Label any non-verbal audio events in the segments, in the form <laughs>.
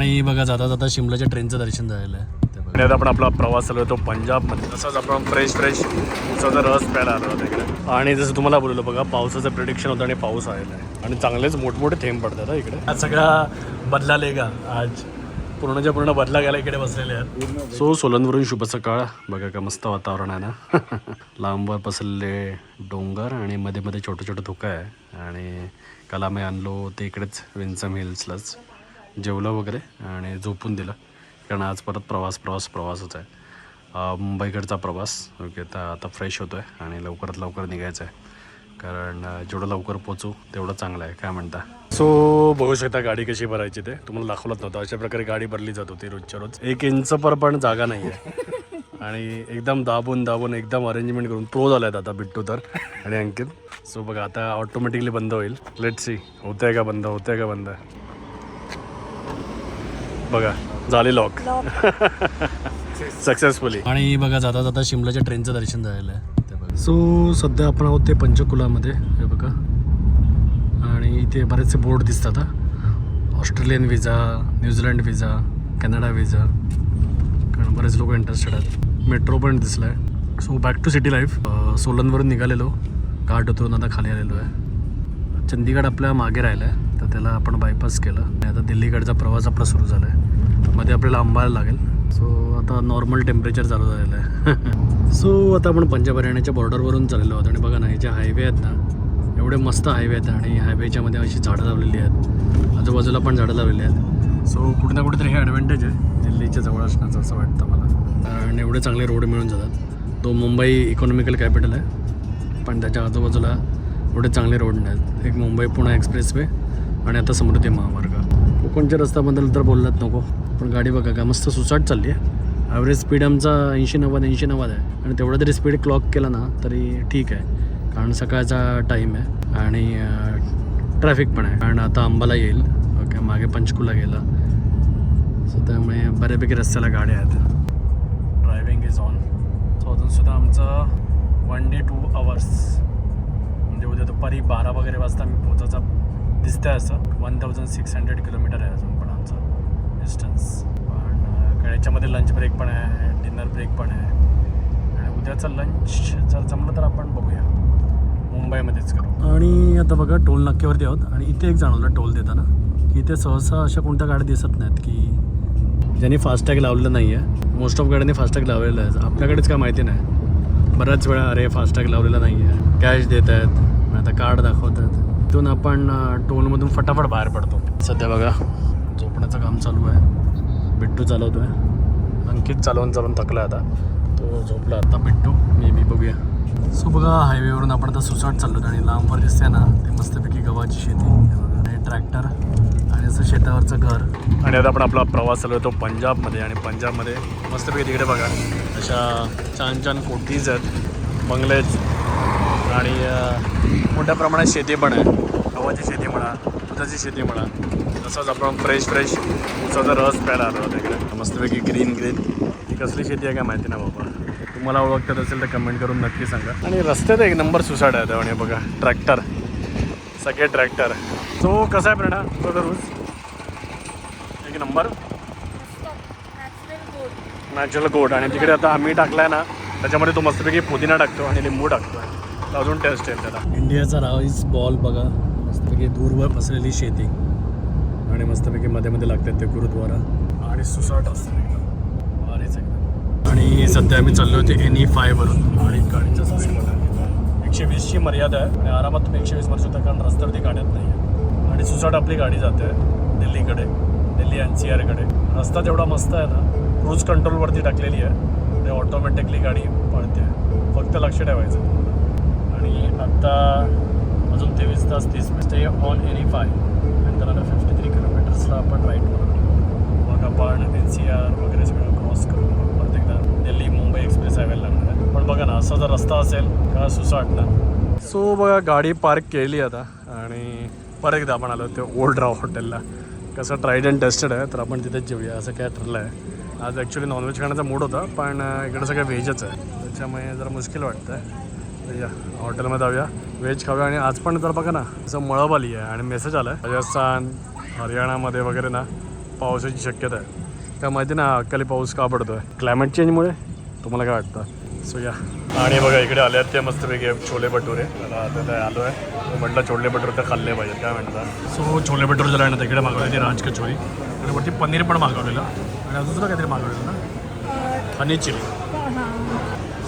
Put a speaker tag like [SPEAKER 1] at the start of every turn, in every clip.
[SPEAKER 1] आणि बघा जाता जाता शिमलाच्या ट्रेनचं दर्शन झालेलं आहे. आपण आपला प्रवास चालू आहे तो पंजाबमध्ये तसंच आपण फ्रेश फ्रेश उसाचा रस प्यायला आलो होता इकडे. आणि जसं तुम्हाला बोललो बघा पावसाचं प्रिडिक्शन होतं आणि पाऊस आलेला आहे. आणि चांगलेच मोठमोठे थेंब पडतात इकडे. आज सगळा बदलाले का आज पूर्णच्या पूर्ण बदला गेला इकडे बसलेले आहेत. सो सोलनवरून शुभ सकाळ. बघा का मस्त वातावरण आहे ना. <laughs> लांबवर पसरलेले डोंगर आणि मध्ये मध्ये छोटं छोटं धुकं आहे. आणि काल आम्ही आणलो ते इकडेच विन्सम हिल्सलाच. जेवलं वगैरे आणि झोपून दिलं. कारण आज परत प्रवास प्रवास प्रवासच आहे. मुंबईकडचा प्रवास. ओके तर आता फ्रेश होतो आहे आणि लवकरात लवकर निघायचं आहे कारण जेवढं लवकर पोचू तेवढं चांगलं आहे. काय म्हणता? सो बघू शकता गाडी कशी भरायची ते. तुम्हाला दाखवलंच नव्हतं. अशा प्रकारे गाडी भरली जात होती रोजच्या रोज. एक इंच पर पण जागा नाही आहे आणि एकदम दाबून दाबून एकदम अरेंजमेंट करून प्रो झाला आहेत आता बिट्टू तर आणि अंकित. सो बघा आता ऑटोमॅटिकली बंद होईल. लेट सी होतंय का बंद? होतंय का बंद? बघा झाली लॉक सक्सेसफुली <laughs> आणि बघा जाता जाता शिमलाच्या ट्रेनचं दर्शन झालेलं आहे. ते बघा. सो सध्या आपण आहोत ते पंचकुलामध्ये हे बघा. आणि इथे बरेचसे बोर्ड दिसतात Australian visa New Zealand visa Canada visa कारण बरेच लोक इंटरेस्टेड आहेत. मेट्रो पण दिसलं आहे so back to city life सोलनवरून निघालेलो. घाट उतरून आता खाली आलेलो आहे. चंदीगड आपल्या मागे राहिलं आहे तर त्याला आपण बायपास केलं. आणि आता दिल्लीकडचा प्रवास आपला सुरू झाला आहे मध्ये आपल्याला आंबायला लागेल. सो आता नॉर्मल टेम्परेचर चालू झालेलं आहे. <laughs> सो आता आपण पंजाब हरियाणाच्या बॉर्डरवरून चाललेलो आहोत. आणि बघा ना हे जे हायवे आहेत ना एवढे मस्त हायवे आहेत आणि हायवेच्या मध्ये अशी झाडं लावलेली आहेत. आजूबाजूला पण झाडं लावलेली आहेत. सो कुठे ना कुठेतरी हे ॲडव्हान्टेज आहे. दिल्लीच्या जवळ असण्याचं असं वाटतं मला. कारण एवढे चांगले रोड मिळून जातात. तो मुंबई इकॉनॉमिकल कॅपिटल आहे. पण त्याच्या आजूबाजूला एवढे चांगले रोड नाहीत. एक मुंबई पुणे एक्सप्रेस वे आणि आता समृद्धी महामार्ग. कोकणच्या रस्त्याबद्दल तर बोललात नको. पण गाडी बघा का मस्त सुसाट चालली आहे. ॲव्हरेज स्पीड आमचा ऐंशी नव्वद ऐंशी नव्वद आहे. आणि तेवढा जरी स्पीड क्लॉक केला ना तरी ठीक आहे. कारण सकाळचा टाईम आहे आणि ट्रॅफिक पण आहे. कारण आता अंबाला येईल. ओके मागे पंचकुला गेला. सो त्यामुळे बऱ्यापैकी रस्त्याला गाड्या आहेत. ड्रायव्हिंग इज ऑन सो अजूनसुद्धा आमचं वन डे टू आवर्स म्हणजे उद्या दुपारी बारा वगैरे वाजता मी पोचायचा दिसतंय असं. One thousand six hundred kilometre आहे अजून. डिस्टन्स पण याच्यामध्ये लंच ब्रेक पण आहे डिनर ब्रेक पण आहे. आणि उद्याचं लंच जर जमलं तर आपण बघूया. मुंबईमध्येच करू. आणि आता बघा टोल नाक्यावरती आहोत. आणि इथे एक जाणवलं टोल देताना. की इथे सहसा अशा कोणत्या गाड्या दिसत नाहीत की ज्यांनी फास्टॅग लावलेलं नाही आहे मोस्ट ऑफ गाड्यांनी फास्टॅग लावलेलं आहे. आपल्याकडेच काय माहिती नाही. बऱ्याच वेळा अरे फास्टॅग लावलेला नाही आहे कॅश देत आहेत. मग आता कार्ड दाखवतात तिथून आपण टोलमधून फटाफट बाहेर पडतो. सध्या बघा कापण्याचं काम चालू आहे. बिट्टू चालवतो आहे अंकित चालवून चालवून थकला आता. तो झोपला आता बिट्टू. मे बी बघूया. सो बघा हायवेवरून आपण आता सुसाट चाललो आणि लांबवर दिसते ना ते मस्तपैकी गव्हाची शेती. आणि ट्रॅक्टर आणि असं शेतावरचं घर. आणि आता आपण आपला प्रवास चालू तो पंजाबमध्ये. आणि पंजाबमध्ये मस्तपैकी तिकडे बघा अशा छान छान कोटीज आहेत. बंगलेज आणि मोठ्या प्रमाणात शेती पण आहे. गव्हाची शेती म्हणा दुधाची शेती म्हणा. तसंच आपण फ्रेश फ्रेश उसाचा रस प्यायला आलो होता मस्तपैकी ग्रीन ग्रीन ही कसली शेती आहे काय माहिती ना बाबा. तुम्हाला ओळखत असेल तर कमेंट करून नक्की सांगा. आणि रस्त्यात एक नंबर सुसाट आहे आणि बघा ट्रॅक्टर सगळे ट्रॅक्टर तो कसा आहे प्रणा? तो रोज? एक नंबर नॅचरल गोड आणि तिकडे आता आम्ही टाकलाय ना त्याच्यामध्ये तो मस्तपैकी पुदिना टाकतो आणि लिंबू टाकतो. अजून टेस्ट येईल त्याला. इंडियाचा राईस बॉल बघा. मस्तपैकी दूरवर पसरलेली शेती. आणि मस्तपैकी मध्ये मध्ये लागतात ते गुरुद्वारा. आणि सुसाट असतं एकदम. भारीच एकदम आणि सध्या आम्ही चाललो होते एन ई फायवरून आणि गाडीच्या स्पीडमध्ये एकशे वीसची मर्यादा आहे. आणि आरामात तुम्ही एकशे वीस मारू शकता कारण रस्त्यावरती गाड्यात नाही आहे. आणि सुसाट आपली गाडी जाते दिल्लीकडे दिल्ली एन सी आरकडे रस्ता तेवढा मस्त आहे ना क्रूज कंट्रोलवरती टाकलेली आहे. ते ऑटोमॅटिकली गाडी पळते. फक्त लक्ष ठेवायचं. आणि आत्ता अजून तेवीस तास तीस मिनिट ऑन एनी फाय आणि त्याला फिफ्टी किलोमीटर्सला आपण करू मग आपण एन सी आर वगैरे सगळं क्रॉस करू मग परत एकदा दिल्ली मुंबई एक्सप्रेस हायवेला लागणार आहे. पण बघा ना असा जर रस्ता असेल का सुसाट ना? सो बघा गाडी पार्क केली आता आणि परत एकदा आपण आलो ते ओल्ड राव हॉटेलला कसं ट्राईड अँड टेस्टेड आहे तर आपण तिथेच जेऊया असं काय ठरलं आहे. आज ॲक्च्युली नॉनव्हेज खाण्याचा मूड होता पण इकडं सगळं व्हेजच आहे. त्याच्यामुळे जरा मुश्किल वाटतं आहे या हॉटेलमध्ये जाऊया. व्हेज खाऊया आणि आज पण जर बघा ना असं मळब आली आहे आणि मेसेज आला आहे राजस्थान हरियाणामध्ये वगैरे ना पावसाची शक्यता आहे. त्या माहिती ना अक्काली पाऊस का पडतो आहे क्लायमेट चेंजमुळे तुम्हाला काय वाटतं? सो या. आणि बघा इकडे आले आहेत ते मस्तपैकी छोले भटुरे. त्याला आता ते आलो आहे. म्हटलं छोले भटुरे तर खाल्ले पाहिजेत काय म्हणतात सो छोले भटुरे जर आहे ना तिकडे मागवले ती राज कचोरी. आणि वरती पनीर पण मागवलेलं. आणि अजून तुला काहीतरी मागवलेलं ना? आणि चिली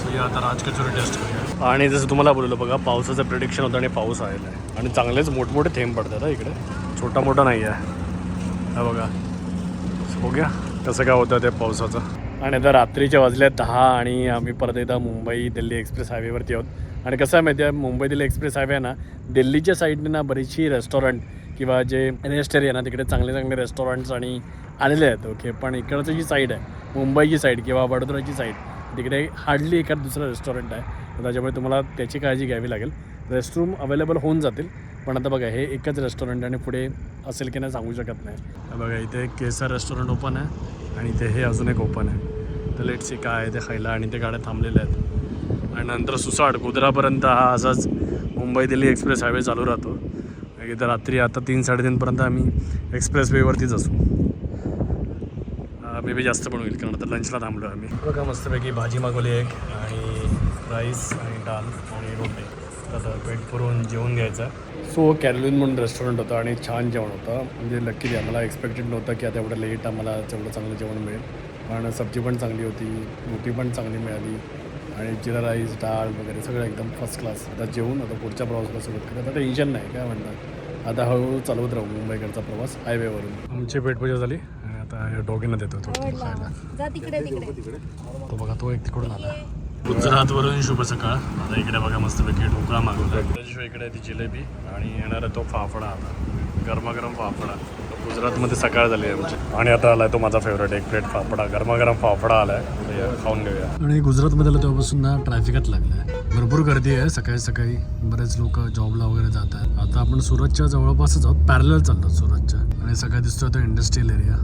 [SPEAKER 1] सो या आता राज कचोरी टेस्ट करूया. आणि जसं तुम्हाला बोललो बघा पावसाचं प्रिडिक्शन होतं आणि पाऊस आलेला आहे. आणि चांगलेच मोठमोठे थेंब पडतात इकडे. छोटा मोठा नाही आहे हा बघा. बघूया कसं काय होतं ते पावसाचं. आणि आता रात्रीच्या वाजल्या दहा आणि आम्ही परत एकदा मुंबई दिल्ली एक्सप्रेस हायवेवरती आहोत. आणि कसं आहे माहिती आहे मुंबई दिल्ली एक्सप्रेस हायवे आहे ना दिल्लीच्या साईडने ना बरीचशी रेस्टॉरंट किंवा जे रेस्ट एरिया ना तिकडे चांगले चांगले रेस्टॉरंट्स आणि आलेले आहेत ओके. पण इकडचं जी साईड आहे मुंबईची साईड किंवा वडोदराची साईड तिकडे हार्डली एखाद दुसरं रेस्टॉरंट आहे. त्याच्यामुळे तुम्हाला त्याची काळजी घ्यावी लागेल. रेस्टरूम अवेलेबल होऊन जातील. पण आता बघा हे एकच रेस्टॉरंट आणि पुढे असेल की नाही सांगू शकत नाही. बघा इथे केसर रेस्टॉरंट ओपन आहे आणि इथे हे अजून एक ओपन आहे. तर लेट सी काय आहे ते खायला. आणि ते गाड्या थांबलेल्या आहेत. आणि नंतर सुसाड गोदरापर्यंत हा असाच मुंबई दिल्ली एक्सप्रेस हायवे चालू राहतो. इथं रात्री आता तीन साडेतीनपर्यंत आम्ही एक्सप्रेस वेवरतीच असू मे बी जास्त पण होईल कारण आता लंचला थांबलो आम्ही. बघा मस्तपैकी भाजी मागवली एक आणि राईस आणि डाल आणि रोटी. तर आता पेट पुरवून जेवून घ्यायचं. सो कॅरलिन म्हणून रेस्टॉरंट होतं आणि छान जेवण होतं. म्हणजे लकीली आम्हाला एक्सपेक्टेड नव्हतं की आता एवढं लेट आम्हाला तेवढं चांगलं जेवण मिळेल. पण सब्जी पण चांगली होती रोटी पण चांगली मिळाली आणि जिरा राईस डाळ वगैरे सगळं एकदम फर्स्ट क्लास आता जेवून आता पुढच्या प्रवासाला सुरुवात करत आता टेन्शन नाही काय म्हणतात आता हळूहळू चालवत राहू मुंबईकडचा प्रवास हायवेवरून आमची पेटपूजा झाली आणि आता डॉगींना देतो तो खायला.
[SPEAKER 2] जा तिकडे तिकडे
[SPEAKER 1] तो बघा तो एक तिकडून आला. गुजरातवरून शुभ सकाळ आता इकडे बघा मस्तपैकी ढोकळा मागवला इकडे ती जिलेबी आणि येणार आहे तो फाफडा आता. गरमागरम फाफडा. गुजरातमध्ये सकाळ झाली आहे आमची. आणि आता आलाय तो माझा फेवरेट एक प्लेट फाफडा. गरमागरम फाफडा आलाय. खाऊन घेऊया. आणि गुजरातमध्ये आलं तेव्हापासून ना ट्रॅफिकच लागलं आहे भरपूर गर्दी आहे. सकाळी सकाळी बरेच लोक जॉबला वगैरे जात आहेत. आता आपण सुरतच्या जवळपासच आहोत. पॅरल चाललो सुरतच्या. आणि सगळं दिसतोय तो इंडस्ट्रियल एरिया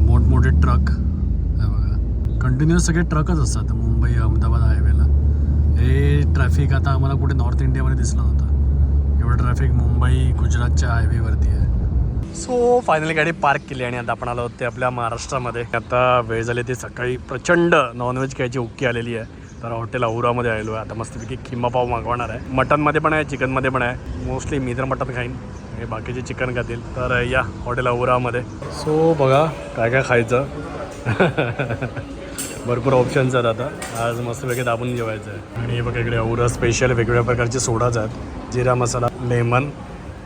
[SPEAKER 1] मोठमोठे ट्रक कंटिन्युअस सगळे ट्रकच असतात. मुंबई अहमदाबाद हायवेला हे ट्रॅफिक आता आम्हाला कुठे नॉर्थ इंडियामध्ये दिसलं नव्हतं. एवढं ट्रॅफिक मुंबई गुजरातच्या हायवेवरती आहे. सो फायनली गाडी पार्क केली आणि आता आपण आलो होते आपल्या महाराष्ट्रामध्ये. आता वेळ झाली ती सकाळी प्रचंड नॉनव्हेज खायची उक्की आलेली आहे. तर हॉटेल औरामध्ये आलेलो आहे. आता मस्तपैकी किमा पाव मागवणार आहे. मटनमध्ये पण आहे चिकनमध्ये पण आहे. मोस्टली मी तर मटन खाईन. हे बाकीचे चिकन खातील. तर या हॉटेल औरामध्ये सो बघा काय काय खायचं. <laughs> भरपूर ऑप्शन्स आहेत आता. आज मस्तपैकी दाबून जेवायचं आहे आणि हे बघा इकडे औरा स्पेशल वेगवेगळ्या प्रकारचे सोडाच आहेत. जिरा मसाला लेमन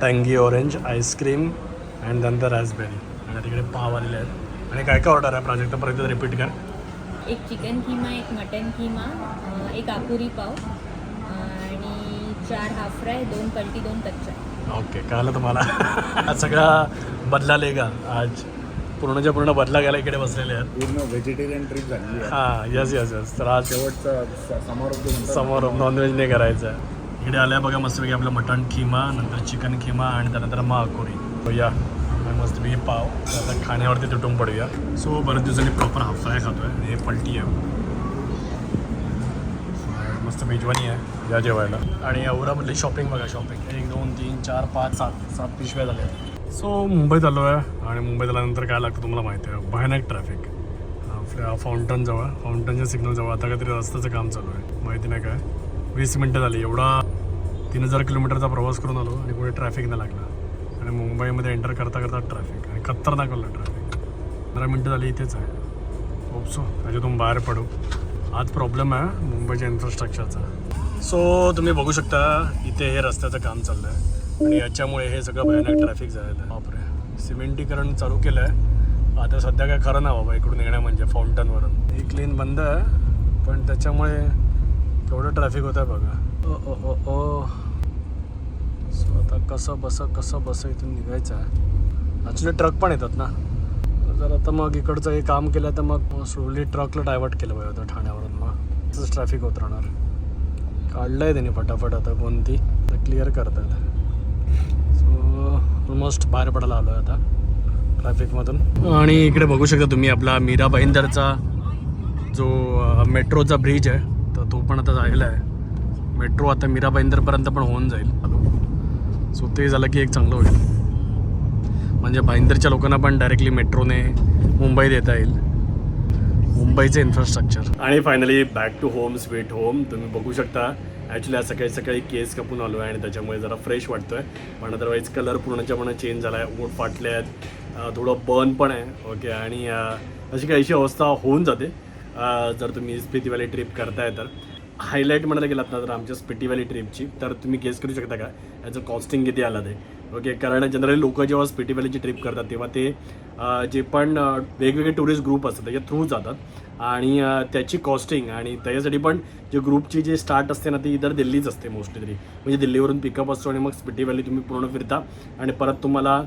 [SPEAKER 1] टँगी ऑरेंज आईस्क्रीम अँड नंतर रासबेरी आणि तिकडे पाव आलेले आहेत. आणि काय काय ऑर्डर आहे? प्राजक्त परत रिपीट कर.
[SPEAKER 2] एक चिकन किमा एक मटन किमा एक आकुरी पाव आणि चार हाफ फ्राय दोन पलटी दोन कच्चा.
[SPEAKER 1] ओके कळलं तुम्हाला. <laughs> सगळा बदलाले का आज पूर्णच्या पूर्ण बदला गेला इकडे बसलेले आहेत.
[SPEAKER 3] पूर्ण व्हेजिटेरियन ट्रिप झाली आहे.
[SPEAKER 1] हां यस यस यस तर आज
[SPEAKER 3] शेवटचा समारोप जो म्हणतात.
[SPEAKER 1] समोर नॉनव्हेज नाही करायचं आहे. इकडे आल्या बघा मस्तपैकी आपलं मटण खिमा नंतर चिकन खिमा आणि त्यानंतर महाकोरी या मस्तपैकी पाव. आता खाण्यावरती तुटून पडूया. सो बऱ्याच दिवसांनी प्रॉपर हाफ फ्राय खातो आहे हे पलटी आहे. मस्त मेजवानी आहे. या जेवायला. आणि औरामधली शॉपिंग बघा शॉपिंग एक दोन तीन चार पाच सात. सात पिशव्या झाल्या. सो मुंबईत आलो आहे आणि मुंबईत आल्यानंतर काय लागतं तुम्हाला माहिती आहे? भयानक ट्रॅफिक आपल्या फाउंटनजवळ फाउंटनच्या सिग्नल जवळ आता काहीतरी रस्त्याचं काम चालू आहे. माहिती नाही काय? वीस मिनटं झाली. एवढा तीन हजार किलोमीटरचा प्रवास करून आलो आणि कुठे ट्रॅफिक नाही लागला. आणि मुंबईमध्ये एंटर करता करता ट्रॅफिक आणि खतरनाक आलं ट्रॅफिक पंधरा मिनटं झाली इथेच आहे. ओपसो सो त्याच्यातून बाहेर पडू. आज प्रॉब्लेम आहे मुंबईच्या इन्फ्रास्ट्रक्चरचा सो तुम्ही बघू शकता इथे हे रस्त्याचं काम चाललं आहे आणि याच्यामुळे हे सगळं भयानक ट्रॅफिक झालेलं आहे. बापरे. सिमेंटीकरण चालू केलं आहे आता सध्या काय खरं नाही बाबा इकडून येणं म्हणजे फाउंटनवरून एक लेन बंद आहे पण त्याच्यामुळे केवढं ट्रॅफिक होतं आहे बघा. ओ ओ ओ ओ. सो आता कसं बसं कसं बसं इथून निघायचं आहे? ॲक्च्युली ट्रक पण येतात ना? जर आता मग इकडचं हे काम केलं तर मग स्लोली ट्रकला डायवर्ट केलं पाहिजे होतं ठाण्यावरून मग. तसंच ट्रॅफिक होत राहणार. काढलं आहे त्यांनी फटाफट आता कोणती तर क्लिअर करतात. ऑलमोस्ट बाहेर पडायला आलो आहे आता ट्रॅफिकमधून आणि इकडे बघू शकता तुम्ही आपला मीरा भाईंदरचा जो मेट्रोचा ब्रिज आहे तर तो पण आता झालेला आहे. मेट्रो आता मीरा भाईंदरपर्यंत पण होऊन जाईल. सो ते झालं की एक चांगलं होईल. म्हणजे भाईंदरच्या लोकांना पण डायरेक्टली मेट्रोने मुंबईत येता येईल. मुंबईचं इन्फ्रास्ट्रक्चर आणि finally back to home sweet home तुम्ही बघू शकता ॲक्च्युली आज सकाळी सकाळी केस कापून आलो आहे आणि त्याच्यामुळे जरा फ्रेश वाटतोय. पण अदरवाईज कलर पूर्णच्या पूर्ण चेंज झाला आहे ओठ फाटले आहेत थोडं बर्न पण आहे ओके आणि अं, अशी काहीशी अवस्था होऊन जाते. जर तुम्ही स्पिती ट्रिप करताय तर. हायलाईट म्हणायला गेलात ना तर आमच्या स्पिटी ट्रिपची तर तुम्ही गेस करू शकता का? याचं कॉस्टिंग किती आलं ते ओके कारण जनरली लोक जेव्हा स्पिटी ट्रिप करतात तेव्हा ते जे पण वेगवेगळे टुरिस्ट ग्रुप असतात त्याच्या थ्रू जातात. आणि त्याची कॉस्टिंग आणि त्याच्यासाठी पण जे ग्रुपची जे स्टार्ट असते ना ती इतर दिल्लीच असते मोस्टली तरी. म्हणजे दिल्लीवरून पिकअप असतो आणि मग स्पिटी व्हॅली तुम्ही पूर्ण फिरता आणि परत तुम्हाला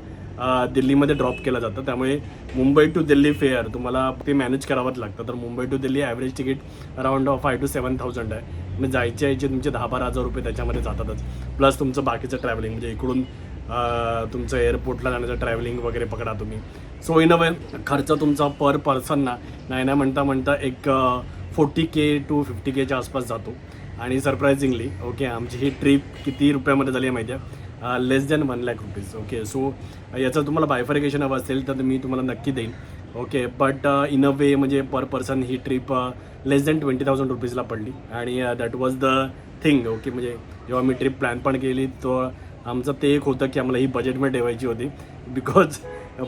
[SPEAKER 1] दिल्लीमध्ये ड्रॉप केलं जातं. त्यामुळे मुंबई टू दिल्ली फेअर तुम्हाला ते मॅनेज करावंच लागतं. तर Mumbai to Delhi average ticket around five to seven thousand आहे. म्हणजे जायचे यायचे तुमचे दहा बारा हजार रुपये त्याच्यामध्ये जातातच. प्लस तुमचं बाकीचं ट्रॅव्हलिंग म्हणजे इकडून तुमचं एअरपोर्टला जाण्याचं ट्रॅव्हलिंग वगैरे पकडा तुम्ही. सो इन अ वे खर्च तुमचा पर पर्सन ना नाही ना म्हणता म्हणता एक फोर्टी के टू फिफ्टी केच्या आसपास जातो. आणि सरप्रायझिंगली ओके आमची ही ट्रिप किती रुपयामध्ये झाली आहे माहिती आहे? Less than one lakh rupees okay so याचं तुम्हाला बायफरिकेशन हवं असेल तर मी तुम्हाला नक्की देईन okay but in a way म्हणजे पर पर्सन ही trip less than twenty thousand रुपीजला पडली. आणि that was the thing okay म्हणजे जेव्हा मी ट्रिप प्लॅन पण केली तो आमचं ते एक होतं की आम्हाला ही बजेटमध्ये ठेवायची होती. बिकॉज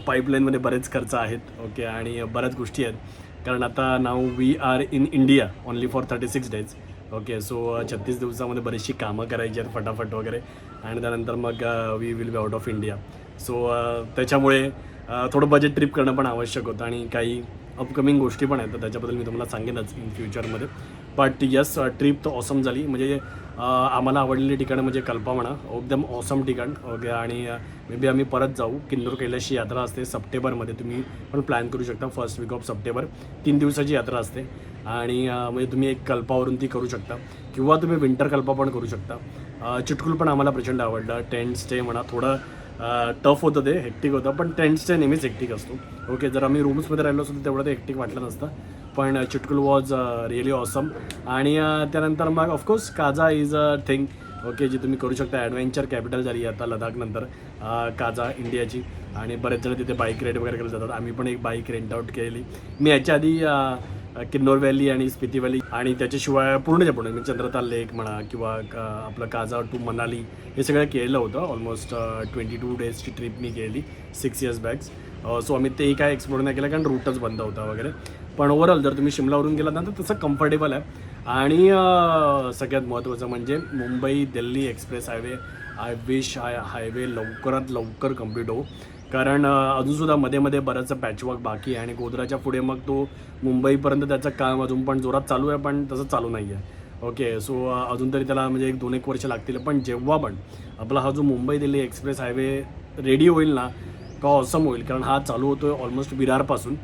[SPEAKER 1] पाईपलाईनमध्ये uh, बरेच खर्च आहेत ओके आणि uh, बऱ्याच गोष्टी आहेत. कारण आता now we are in India only for thirty six days okay so छत्तीस दिवसामध्ये बरीचशी कामं करायची आहेत फटाफट वगैरे. आणि त्यानंतर मग we will be out of India so त्याच्यामुळे uh, थोडं बजेट ट्रिप करणं पण आवश्यक होतं आणि काही अपकमिंग गोष्टी पण आहेत. तर त्याच्याबद्दल मी तुम्हाला सांगेनच इन फ्युचरमध्ये बट यस ट्रिप तर ऑसम झाली. म्हणजे uh, आम्हाला आवडलेली ठिकाणं म्हणजे कल्पा म्हणा. एकदम ऑसम ठिकाण. ओके आणि uh, मे बी आम्ही परत जाऊ. किन्नूर कैलाशी यात्रा असते सप्टेंबरमध्ये. तुम्ही पण प्लॅन करू शकता. फर्स्ट वीक ऑफ सप्टेंबर तीन दिवसाची यात्रा असते. आणि uh, म्हणजे तुम्ही एक कल्पावरून ती करू शकता. किंवा तुम्ही विंटर कल्पा पण करू शकता. चिटकूल पण आम्हाला प्रचंड आवडलं. टेंट स्टे म्हणा. थोडं टफ होतं ते हेक्टिक होतं पण टेंट नेहमीच हेक्टिक असतो. ओके जर आम्ही रूम्समध्ये राहिलो असतो तर तेवढं ते हेक्टिक वाटलं नसतं. पण चिटकुल वॉज रिअली ऑसम आणि त्यानंतर मग of course Kaza is a thing okay जी तुम्ही करू शकता ॲडव्हेंचर कॅपिटल झाली आता लडाखनंतर काजा काझा इंडियाची आणि बरेच जण तिथे बाईक रेड वगैरे करत जातात. आम्ही पण एक बाईक रेंट आउट केली मी याच्या आधी किन्नौर व्हॅली आणि स्पिती व्हॅली आणि त्याच्याशिवाय पूर्णच्या पूर्ण म्हणजे चंद्रताल लेक म्हणा किंवा क- आपलं काजा टू मनाली हे सगळं केलेलं होतं. ऑलमोस्ट ट्वेंटी टू डेजची ट्रिप मी केली सिक्स इयर्स बॅक्स सो आम्ही ते काय एक्सप्लोर नाही केलं कारण रूटच बंद होता वगैरे. पण ओव्हरऑल जर तुम्ही शिमलावरून गेलात ना तर तसं कम्फर्टेबल आहे. आणि सगळ्यात महत्त्वाचं म्हणजे Mumbai Delhi express highway I wish high highway लवकरात लवकर कंप्लीट हो कारण अजूनसुद्धा मध्ये मध्ये बरंचसं पॅचवर्क बाकी आहे आणि गोधराच्या पुढे मग तो मुंबईपर्यंत त्याचं काम अजून पण जोरात चालू आहे पण तसं चालू नाही आहे ओके सो अजून तरी त्याला म्हणजे एक दोन एक वर्ष लागतील पण जेव्हा पण आपला हा जो Mumbai Delhi express highway ready होईल ना का ऑसम होईल कारण हा चालू होतो आहे ऑलमोस्ट विरारपासून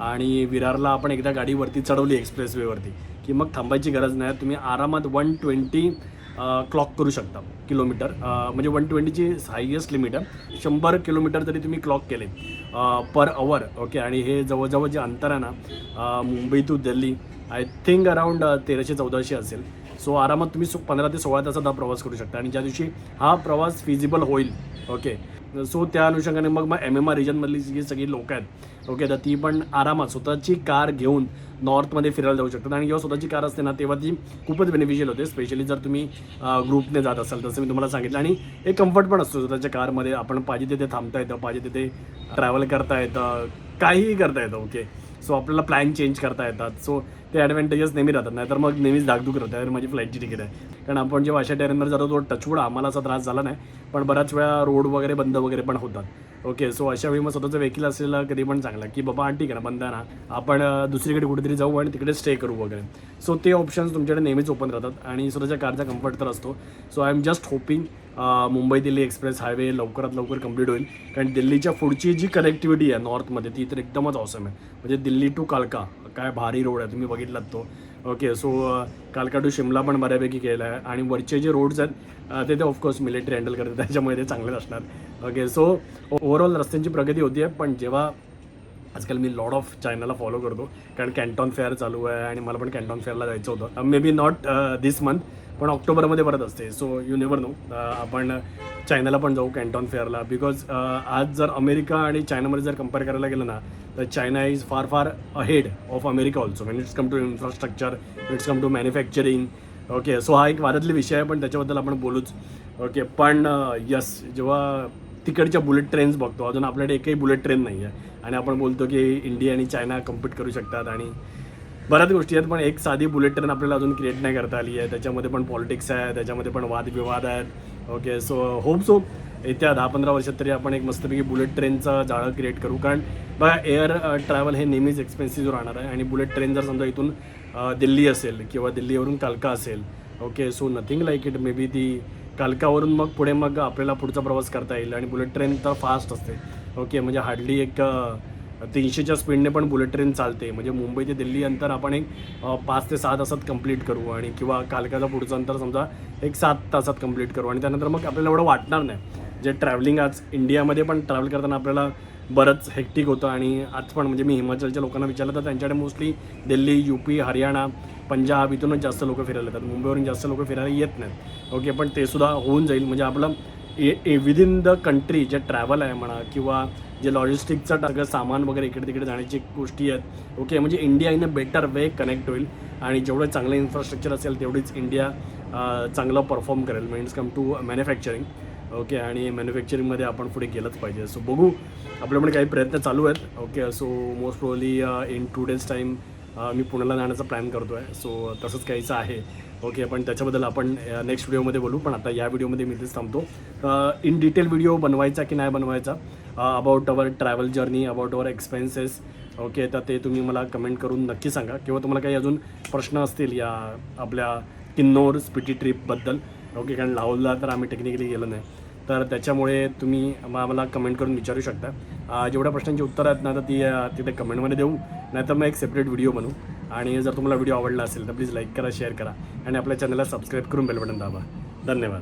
[SPEAKER 1] आणि विरारला आपण एकदा गाडीवरती चढवली एक्सप्रेसवेवरती की मग थांबायची गरज नाही. तुम्ही आरामात वन ट्वेंटी क्लॉक करू शकता किलोमीटर म्हणजे वन ट्वेंटीची हायेस्ट लिमिट आहे. शंभर किलोमीटर तरी तुम्ही क्लॉक केले पर अवर ओके आणि हे जवळजवळ जे अंतर आहे ना Mumbai to Delhi I think around तेराशे चौदाशे असेल. सो आरामात तुम्ही सो पंधरा ते सोळा तासात हा प्रवास करू शकता. आणि ज्या दिवशी हा प्रवास फिजिबल होईल ओके सो त्या अनुषंगाने मग मग एम एम आर रिजनमधली जी सगळी लोक आहेत ओके तर ती पण आरामात स्वतःची कार घेऊन नॉर्थमध्ये फिरायला जाऊ शकतात. आणि जेव्हा स्वतःची कार असते ना तेव्हा ती खूपच बेनिफिशियल होते. स्पेशली जर तुम्ही ग्रुपने जात असाल तसं मी तुम्हाला सांगितलं. आणि एक कम्फर्ट पण असतो स्वतःच्या कारमध्ये. आपण पाहिजे तिथे थांबता येतं पाहिजे तिथे ट्रॅव्हल करता येतं काहीही करता येतं ओके सो आपल्याला प्लॅन चेंज करता येतात. सो ते ॲडव्हान्टेजेस नेहमी राहतात. नाहीतर मग नेहमीच धाकधूक राहते. अरे माझी फ्लाईटची तिकीट आहे. कारण आपण जेव्हा अशा टेरेनवर जातो तो टचवूड आम्हाला असा त्रास झाला नाही. पण बऱ्याच वेळा रोड वगैरे बंद वगैरे पण होतात. ओके सो अशा वेळी मग स्वतःचं वेहिकल असलेला कधी पण चांगलं की बाबा ठीक आहे ना बंद ना. आपण दुसरीकडे कुठेतरी जाऊ आणि तिकडे स्टे करू वगैरे. सो ते ऑप्शन्स तुमच्याकडे नेहमीच ओपन राहतात. आणि स्वतःच्या कारचा कम्फर्ट तर असतो. So I am just hoping Mumbai Delhi express highway लवकरात लवकर कंप्लीट होईल. कारण दिल्लीच्या पुढची जी कनेक्टिव्हिटी आहे नॉर्थमध्ये ती तर एकदमच ऑसम आहे. म्हणजे दिल्ली टू कालका काय भारी रोड आहे तुम्ही बघितलात तो. ओके सो कालका टू शिमला पण बऱ्यापैकी केलं आहे आणि वरचे जे रोड्स आहेत ते ते ऑफकोर्स मिलिटरी हँडल करतात त्याच्यामुळे ते चांगलेच असणार. ओके सो ओव्हरऑल रस्त्यांची प्रगती होती आहे पण जेव्हा आजकाल मी लॉर्ड ऑफ चायनाला फॉलो करतो कारण कॅन्टॉन फेअर चालू आहे आणि मला पण कॅन्टॉन फेअरला जायचं होतं. May be not this month पण ऑक्टोबरमध्ये परत असते. सो यू नेवर नो आपण चायनाला पण जाऊ कॅन्टॉन फेअरला बिकॉज आज जर अमेरिका आणि चायनामध्ये जर कंपेअर करायला गेलं ना तर China is far far ahead of America also when it's come to infrastructure it's come to manufacturing okay so हा एक वादातली विषय आहे पण त्याच्याबद्दल आपण बोलूच. ओके पण यस जेव्हा तिकडच्या बुलेट ट्रेन्स बघतो अजून आपल्याकडे एकही बुलेट ट्रेन नाही आहे आणि आपण बोलतो की इंडिया आणि चायना कम्पीट करू शकतात आणि बऱ्याच गोष्टी आहेत पण एक साधी बुलेट ट्रेन आपल्याला अजून क्रिएट नाही करता आली आहे. त्याच्यामध्ये पण पॉलिटिक्स आहे त्याच्यामध्ये पण वादविवाद आहेत. ओके सो होप सो येत्या दहा पंधरा वर्षात तरी आपण एक मस्तपैकी बुलेट ट्रेनचं जाळं क्रिएट करू. कारण बघा एअर ट्रॅव्हल हे नेहमीच एक्सपेन्सिव्ह राहणार आहे. आणि बुलेट ट्रेन जर समजा इथून दिल्ली असेल किंवा दिल्लीवरून कालका असेल okay so nothing like it may be ती कालकावरून मग पुढे मग आपल्याला पुढचा प्रवास करता येईल. आणि बुलेट ट्रेन तर फास्ट असते. ओके म्हणजे हार्डली एक तीनशेच्या स्पीडने पण बुलेट ट्रेन चालते. म्हणजे मुंबई ते दिल्ली अंतर आपण एक पाच ते सहा तासात कंप्लीट करू आणि किंवा कालकाचा पुढचं अंतर समजा एक सात तासात कंप्लीट करू आणि त्यानंतर मग आपल्याला एवढं वाटणार नाही. जे ट्रॅव्हलिंग आज इंडियामध्ये पण ट्रॅव्हल करताना आपल्याला बरंच हेक्टिक होतं आणि आज पण म्हणजे मी हिमाचलच्या लोकांना विचारलं तर त्यांच्याकडे mostly Delhi U P Haryana Punjab इथूनच जास्त लोक फिरायला येतात. मुंबईवरून जास्त लोक फिरायला येत नाहीत. ओके पण ते सुद्धा होऊन जाईल. म्हणजे आपलं ए विदिन द कंट्री जे ट्रॅव्हल आहे म्हणा किंवा जे लॉजिस्टिकचं सगळं सामान वगैरे इकडे तिकडे जाण्याची गोष्टी आहेत. ओके म्हणजे India in a better way connect होईल आणि जेवढं चांगलं इन्फ्रास्ट्रक्चर असेल तेवढीच इंडिया चांगलं परफॉर्म करेल. Means come to manufacturing okay आणि मॅन्युफॅक्चरिंगमध्ये आपण पुढे गेलंच पाहिजे. सो बघू. आपल्याकडे काही प्रयत्न चालू आहेत. Okay so most probably in two days time मी पुण्याला जाण्याचा प्लॅन करतो आहे सो तसंच काहीचं आहे. ओके पण त्याच्याबद्दल आपण नेक्स्ट व्हिडिओमध्ये बोलू पण आता या व्हिडिओमध्ये मी तेच थांबतो. इन डिटेल व्हिडिओ बनवायचा की नाही बनवायचा? About our travel journey about our expenses okay तर ते तुम्ही मला कमेंट करून नक्की सांगा. किंवा तुम्हाला काही अजून प्रश्न असतील या आपल्या किन्नौर स्पिटी ट्रिपबद्दल ओके कारण लाहोलला तर आम्ही टेक्निकली गेलो नाही. तर त्याच्यामुळे तुम्ही मला कमेंट करून विचारू शकता. जेवढ्या प्रश्नांची उत्तरं आहेत ना तर ती तिथे कमेंटमध्ये देऊ. नाहीतर मग एक सेपरेट व्हिडिओ बनवू. आणि जर तुम्हाला व्हिडिओ आवडला असेल तर प्लीज लाईक करा शेअर करा आणि आपल्या चॅनलला सबस्क्राईब करून बेल बटन दाबा. धन्यवाद.